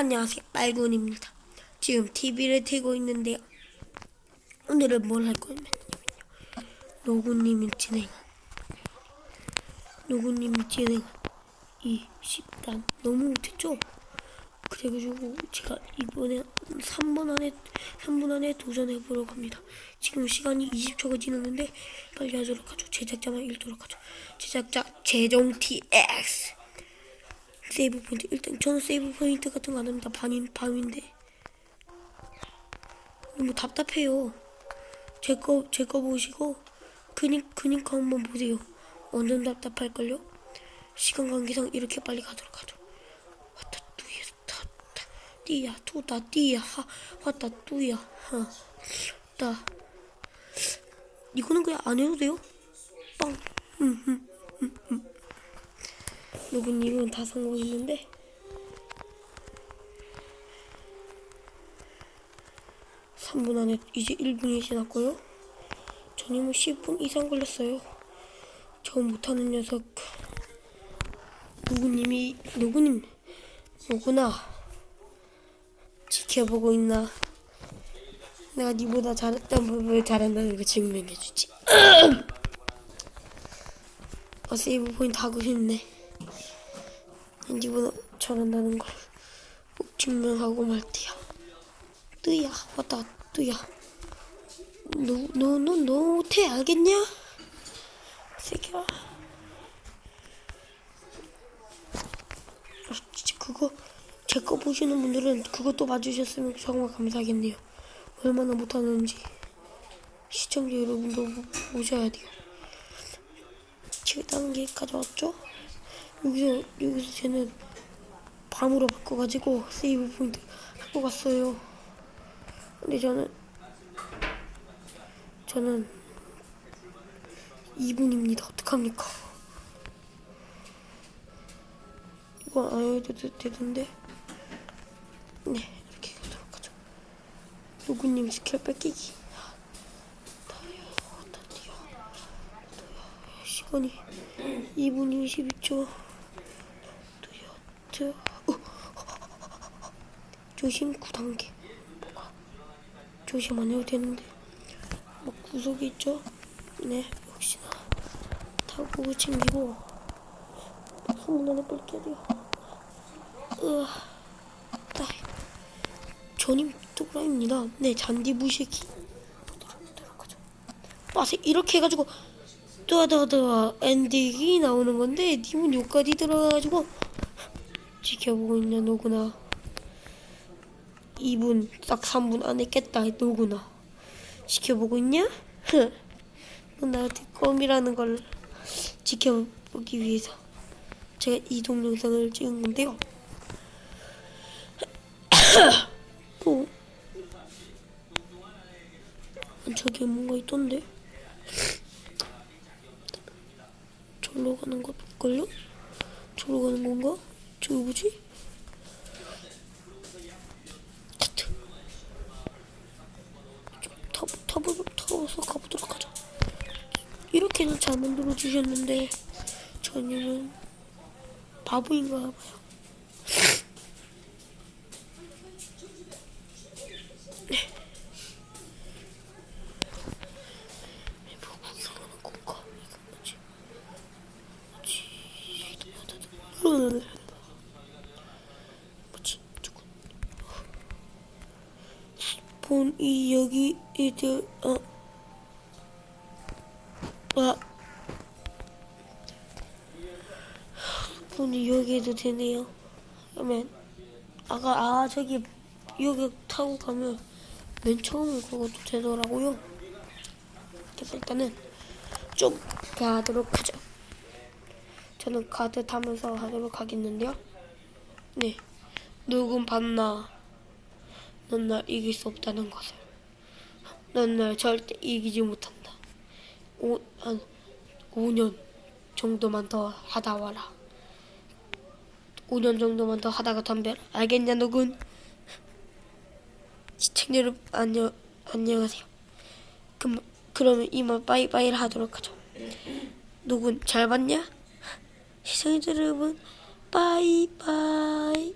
안녕하세요 빨군입니다 지금 TV를 틀고 있는데요 오늘은 뭘 할 거냐면요 노구님이 진행 노구님이 진행한 이 10단 너무 못했죠? 그래가지고 제가 이번에 3분 안에 3분 안에 도전해 보려고 합니다. 지금 시간이 20초가 지났는데 빨리 하도록 하죠. 제작자만 읽도록 하죠. 제작자 재정 TX 세이브 포인트 일단 저는 세이브 포인트 같은 거 안 합니다. 밤인 밤인데 너무 답답해요. 제 거 제 거 보시고 그니 그니까 한번 보세요. 완전 답답할걸요? 시간 관계상 이렇게 빨리 가도록 하죠. 왔다 뚜야 타타 띠야 투다 띠야 하 왔다 뚜야 하따 이거는 그냥 안 해도 돼요? 빵 음, 누구님은 다 성공했는데 삼분 안에 이제 1분이 지났고요. 저님은 10분 이상 걸렸어요. 저 못하는 녀석. 누구님이 누구님 누구나 지켜보고 있나? 내가 니보다 잘했던 부분을 잘한다는 걸 증명해주지. 아 세이브 포인트 하고 싶네. 니보다 잘한다는 걸 꼭 증명하고 말띠야. 뜨야 왔다 뜨야. 너너너 너 못해 알겠냐? 새끼야. 아, 진짜 그거 제 거 보시는 분들은 그것도 봐주셨으면 정말 감사하겠네요. 얼마나 못하는지 시청자 여러분도 보- 보셔야 돼요. 7단계 가져왔죠? 여기서 여기서 쟤는 밤으로 바꿔가지고 세이브 포인트 하고 갔어요. 근데 저는 저는 2분입니다. 어떡합니까? 이거 안 해도 되- 되던데? 네, 이렇게 가도록 하죠. 누구님 스킬 뺏기기. 시간이 2분 22초. 뛰어. 어. 조심 9단계. 뭐가? 조심 안 해도 되는데. 뭐 구석이 있죠? 네, 역시나. 타고 챙기고. 소문 안에 뺄게야 돼요. 으아, 따. 전임 또라입니다. 네, 잔디 무시기. 빠세 이렇게 해가지고 또하다하다 엔딩이 나오는 건데 님은 여기까지 들어가가지고 지켜보고 있냐 노구나. 2분 딱 3분 안에 깼다 노구나. 지켜보고 있냐? 넌 나한테 껌이라는 걸 지켜보기 위해서 제가 이 동영상을 찍은 건데요. 어? 저기 뭔가 있던데? 저로 가는 것걸요? 저로 가는 건가? 저기 뭐지? 카트. 좀 타, 타보, 타보서 가보도록 하자. 이렇게는 잘 만들어 주셨는데 저님은 바보인가 봐요. 뭐 구경하는? 뭐지? 누구? 본이 여기 이들 어. 아. 분이 여기에도 되네요. 그러면 아까 아 저기 여기 타고 가면 맨 처음 그것도 되더라고요. 그래서 일단은 좀 가도록 하죠. 저는 카드 타면서 하도록 하겠는데요. 네, 누군 봤나? 넌 날 이길 수 없다는 것을. 넌 날 절대 이기지 못한다. 오, 한 5년 정도만 더 하다 와라. 5년 정도만 더 하다가 덤벼라. 알겠냐, 누군? 시청자 여러분, 안녕, 안녕하세요. 그럼, 그러면 이만 빠이빠이를 하도록 하죠. 누군, 잘 봤냐? 시청자 여러분, 빠이빠이.